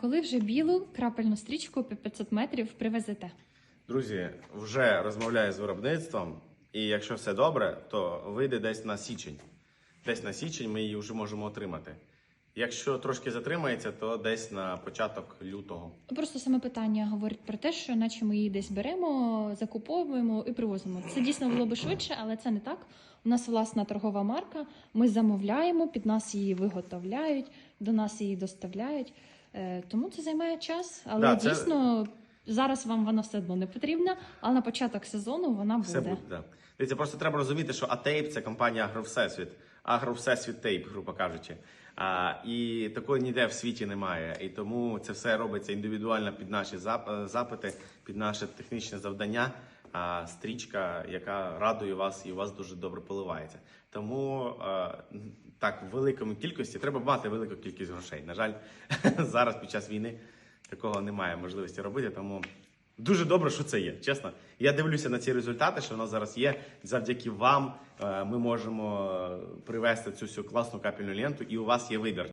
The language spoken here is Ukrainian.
коли вже білу крапельну стрічку по 500 метрів привезете? Друзі, вже розмовляю з виробництвом, і якщо все добре, то вийде десь на січень. Десь на січень ми її вже можемо отримати. Якщо трошки затримається, то десь на початок лютого. Просто саме питання говорить про те, що наче ми її десь беремо, закуповуємо і привозимо. Це дійсно було би швидше, але це не так. У нас власна торгова марка. Ми замовляємо, під нас її виготовляють, до нас її доставляють. Е, Тому це займає час, але Да, це- дійсно зараз вам вона все одно не потрібна, але на початок сезону вона буде. Все буде. Да. Дивіться, просто треба розуміти, що Атейп це компанія Агровсесвіт, Агровсесвіт Тейп, грубо кажучи. А, і такої ніде в світі немає. І тому це все робиться індивідуально під наші зап- запити, під наше технічне завдання. А стрічка, яка радує вас і у вас дуже добре поливається. Тому так, в великому кількості треба мати велику кількість грошей. На жаль, зараз під час війни такого немає можливості робити. Тому Дуже добре, що це є. Чесно, я дивлюся на ці результати, що в нас зараз є. Завдяки вам е, ми можемо е, привести цю всю класну капельну ленту, і у вас є вибір.